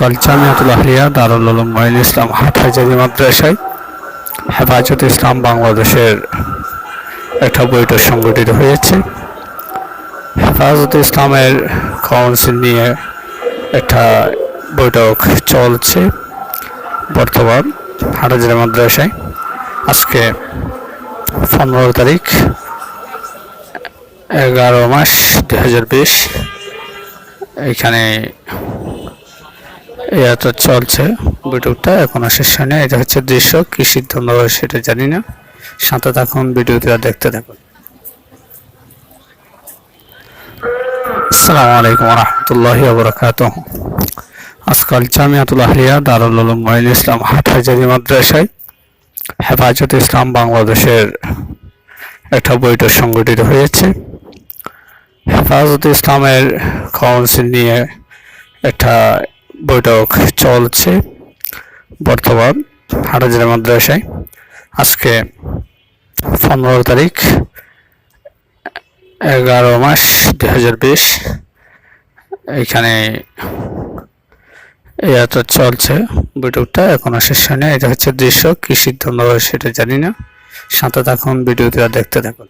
আজকাল জামিয়াতুল দারুল উলুম মাইল ইসলাম হাটহাজারি মাদ্রাসায় হেফাজত ইসলাম বাংলাদেশের একটা বৈঠক সংগঠিত হয়েছে। হেফাজত ইসলামের কাউন্সিল নিয়ে একটা বৈঠক চলছে বর্তমান হাটহাজারি মাদ্রাসায়। আজকে পনেরো তারিখ, এগারো মাস দু হাজার বিশ। এখানে এটা চলছে ভিডিওটা এখন শেষ হয় না এটা হচ্ছে দৃশ্য, কি সিদ্ধান্ত হয় সেটা জানি না। সাথে থাকুন, ভিডিওটা দেখতে থাকুন। আসসালামু আলাইকুম রহমতুল্লাহি বরকাত আজকাল জামিয়াতুল আহলিয়া দারুল উলুম মাইল ইসলাম হাটহাজারি মাদ্রাসায় হেফাজত ইসলাম বাংলাদেশের একটা বৈঠক সংগঠিত হয়েছে। হেফাজত ইসলামের কাউন্সিল নিয়ে একটা বৈঠক চলছে বর্তমান হাটাজারি মাদ্রাসায়। আজকে পনেরো তারিখ, এগারো মাস দু হাজার বিশ। এখানে এটা চলছে বৈঠকটা, এখনও শেষ হয় না এটা হচ্ছে দৃশ্য কি সিদ্ধান্ত হয় সেটা জানি না। সাথে থাকুন, ভিডিওটা দেখতে থাকুন।